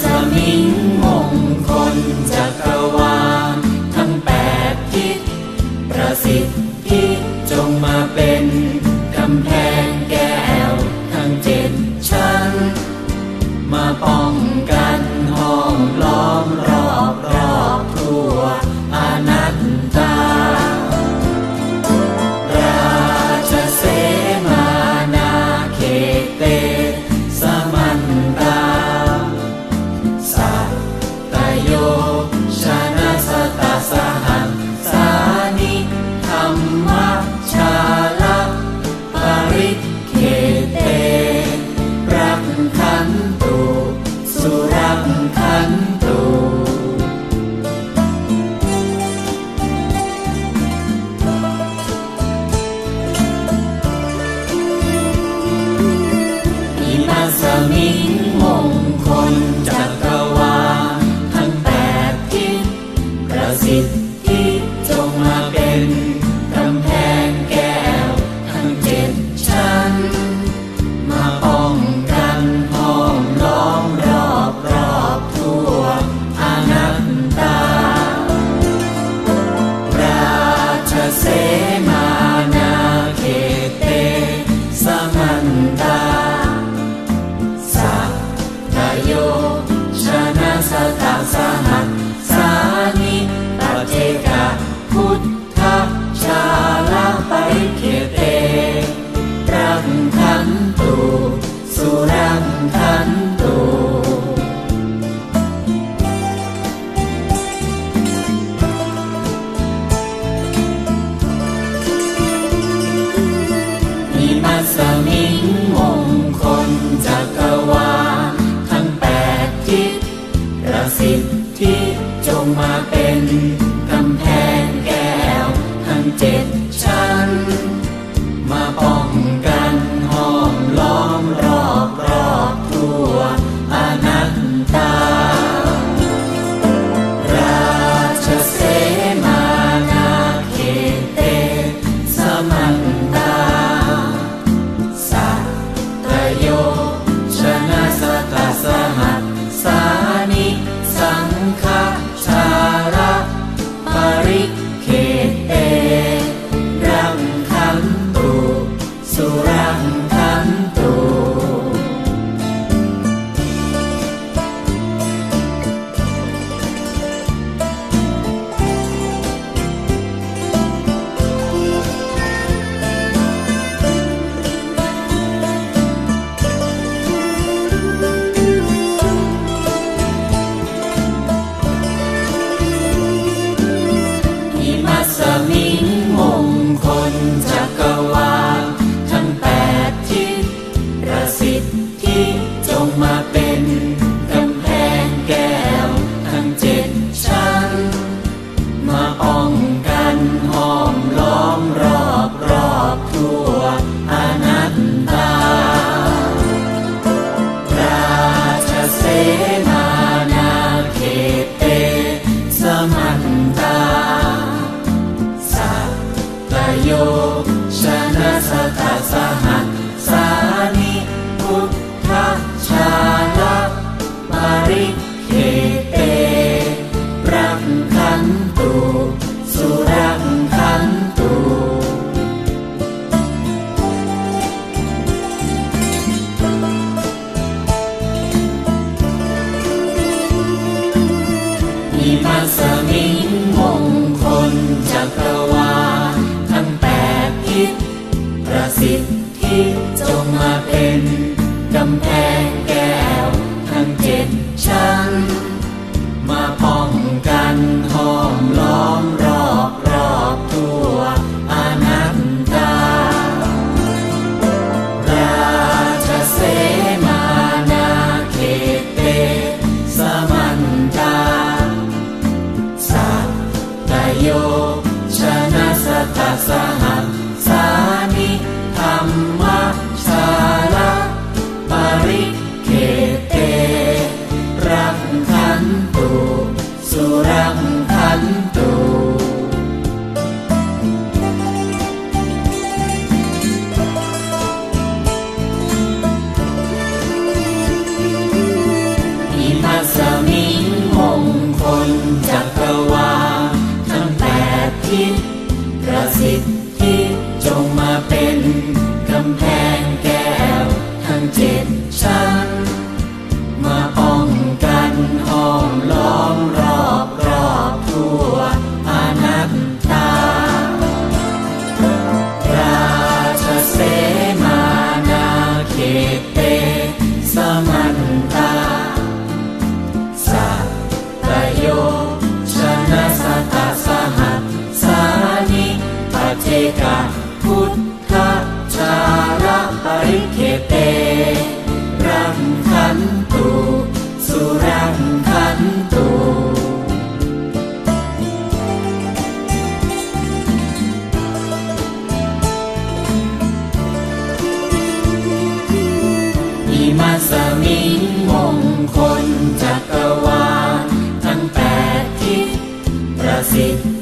สมิงมงคลจักรวาลทั้งแปดทิศประสิทธิจงมาเป็นกำแพงแก้วทั้งเจ็ดชั้น มาป้องกันห้องล้อมร 有。 จัวาทั้งแปดทิศประสิทธิ์ 有 ป